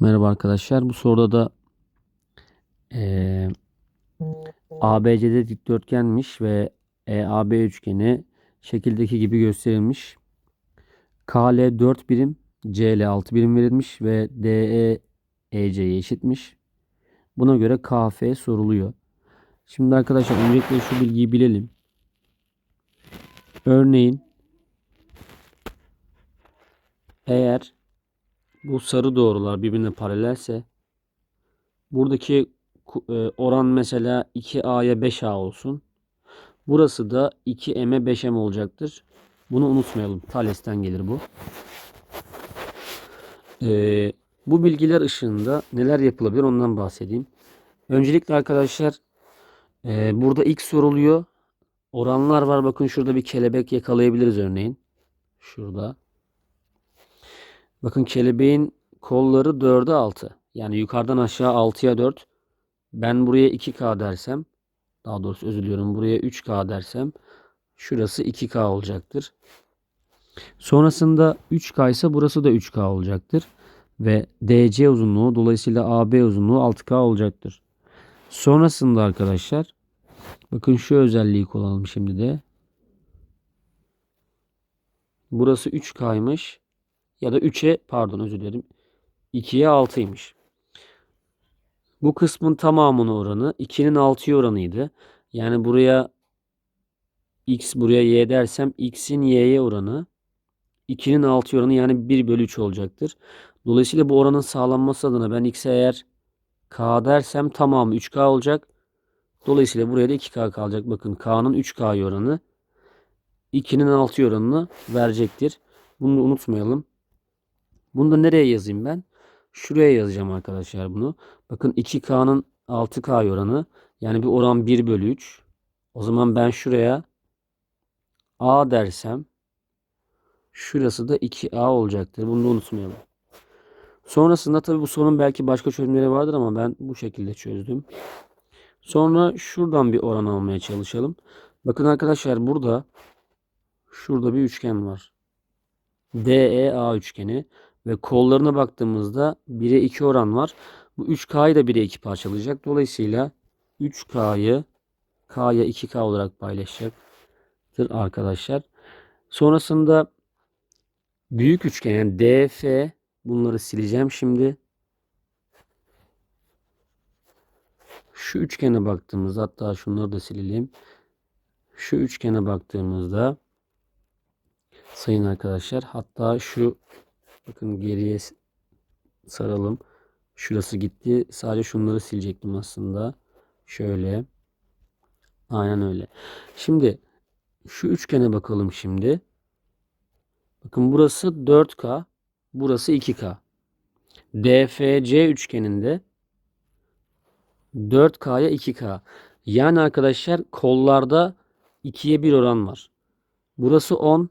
Merhaba arkadaşlar. Bu soruda da eee ABC'de dikdörtgenmiş ve EAB üçgeni şekildeki gibi gösterilmiş. KL 4 birim, CL 6 birim verilmiş ve DE EC'ye eşitmiş. Buna göre KF soruluyor. Şimdi arkadaşlar öncelikle şu bilgiyi bilelim. Örneğin eğer bu sarı doğrular birbirine paralelse buradaki e, oran mesela 2A'ya 5A olsun. Burası da 2M'e 5M olacaktır. Bunu unutmayalım. Thales'ten gelir bu. Ee, bu bilgiler ışığında neler yapılabilir ondan bahsedeyim. Öncelikle arkadaşlar e, burada ilk soruluyor. Oranlar var. Bakın şurada bir kelebek yakalayabiliriz örneğin. Şurada. Bakın kelebeğin kolları 4'e 6. Yani yukarıdan aşağı 6'ya 4. Ben buraya 2K dersem daha doğrusu özür diliyorum buraya 3K dersem şurası 2K olacaktır. Sonrasında 3K ise burası da 3K olacaktır. Ve DC uzunluğu dolayısıyla AB uzunluğu 6K olacaktır. Sonrasında arkadaşlar bakın şu özelliği kullanalım şimdi de. Burası 3K'ymış ya da 3'e pardon özür dilerim 2'ye 6'ymış. Bu kısmın tamamının oranı 2'nin 6'ya oranıydı. Yani buraya x buraya y dersem x'in y'ye oranı 2'nin 6'ya oranı yani 1 bölü 3 olacaktır. Dolayısıyla bu oranın sağlanması adına ben x'e eğer k dersem tamamı 3k olacak. Dolayısıyla buraya da 2k kalacak. Bakın k'nın 3k'ya oranı 2'nin 6'ya oranını verecektir. Bunu unutmayalım. Bunu da nereye yazayım ben? Şuraya yazacağım arkadaşlar bunu. Bakın 2K'nın 6K oranı. Yani bir oran 1 bölü 3. O zaman ben şuraya A dersem şurası da 2A olacaktır. Bunu da unutmayalım. Sonrasında tabii bu sorunun belki başka çözümleri vardır ama ben bu şekilde çözdüm. Sonra şuradan bir oran almaya çalışalım. Bakın arkadaşlar burada şurada bir üçgen var. DEA üçgeni ve kollarına baktığımızda 1'e 2 oran var. Bu 3K'yı da 1'e 2 parçalayacak. Dolayısıyla 3K'yı K'ya 2K olarak paylaşacaktır arkadaşlar. Sonrasında büyük üçgen yani DF bunları sileceğim şimdi. Şu üçgene baktığımızda hatta şunları da silelim. Şu üçgene baktığımızda sayın arkadaşlar hatta şu bakın geriye saralım. Şurası gitti. Sadece şunları silecektim aslında. Şöyle. Aynen öyle. Şimdi şu üçgene bakalım şimdi. Bakın burası 4K. Burası 2K. DFC üçgeninde 4K'ya 2K. Yani arkadaşlar kollarda 2'ye 1 oran var. Burası 10.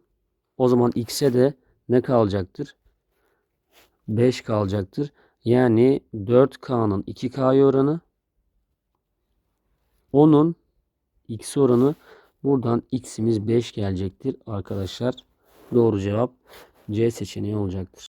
O zaman X'e de ne kalacaktır? 5 kalacaktır. Yani 4K'nın 2K'ya oranı 10'un X oranı buradan X'imiz 5 gelecektir arkadaşlar. Doğru cevap C seçeneği olacaktır.